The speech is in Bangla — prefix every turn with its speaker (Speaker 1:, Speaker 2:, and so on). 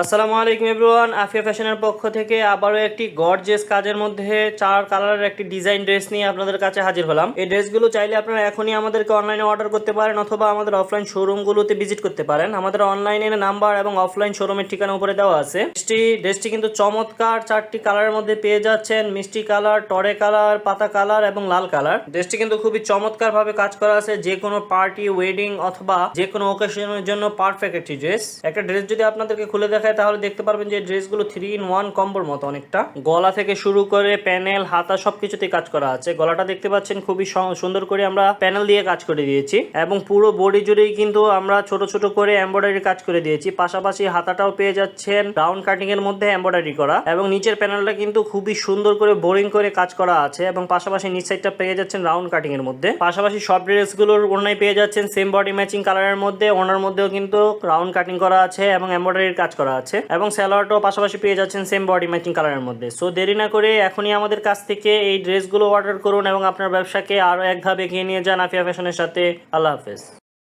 Speaker 1: আসসালামু আলাইকুম এভরিওয়ান আফিয়া ফ্যাশনের পক্ষ থেকে আবারও একটি গর্জেস কাজের মধ্যে চার কালারের একটি ডিজাইন ড্রেস নিয়ে আপনাদের কাছে হাজির হলাম। এই ড্রেসগুলো চাইলে আপনারা এখনই আমাদেরকে অনলাইনে অর্ডার করতে পারেন অথবা আমাদের অফলাইন শোরুমগুলোতে ভিজিট করতে পারেন। আমাদের অনলাইনে নাম্বার এবং অফলাইন শোরুমের ঠিকানা উপরে দেওয়া আছে। ড্রেসটি ড্রেসটি কিন্তু চমৎকার চারটি কালারের মধ্যে পেয়ে যাচ্ছেন। মিষ্টি কালার টরে কালার পাতা কালার এবং লাল কালার ড্রেসটি কিন্তু খুবই চমৎকার ভাবে কাজ করা আছে যে কোনো পার্টি ওয়েডিং অথবা যে কোনো ওকেশনের জন্য পারফেক্ট একটি ড্রেস একটা ড্রেস যদি আপনাদেরকে খুলে দেখায়, তাহলে দেখতে পারবেন যে ড্রেসগুলো থ্রি ইন ওয়ান কম্বোর মতো অনেকটা। গলা থেকে শুরু করে প্যানেল হাতা সবকিছুতেই কাজ করা আছে। গলাটা দেখতে পাচ্ছেন খুবই সুন্দর করে আমরা প্যানেল দিয়ে কাজ করে দিয়েছি। এবং পুরো বডি জুড়েই কিন্তু আমরা ছোট ছোট করে এমব্রয়ডারি কাজ করে দিয়েছি। পাশাপাশি হাতাটাও পেয়ে যাচ্ছেন রাউন্ড কাটিং এর মধ্যে এমব্রয়ডারি করা। এবং নিচের প্যানেলটা কিন্তু খুবই সুন্দর করে বোরিং করে কাজ করা আছে। এবং পাশাপাশি নিচ সাইডটা পেয়ে যাচ্ছেন রাউন্ড কাটিং এর মধ্যে। পাশাপাশি সব ড্রেস ড্রেসগুলোর ওড়নায় পেয়ে যাচ্ছেন সেম বডি ম্যাচিং কালারের মধ্যে। ওনার মধ্যেও কিন্তু রাউন্ড কাটিং করা আছে এবং এমব্রয়ডারির কাজ করা আছে এবং স্যালোয়ারটাও পাশাপাশি পেয়ে যাচ্ছেন সেম বডি ম্যাচিং কালারের মধ্যে। সো দেরি না করে এখনই আমাদের কাছ থেকে এই ড্রেসগুলো অর্ডার করুন এবং আপনার ব্যবসাকে আরও এক ধাপ এগিয়ে নিয়ে যান আফিয়া ফ্যাশনের সাথে। আল্লাহ হাফেজ।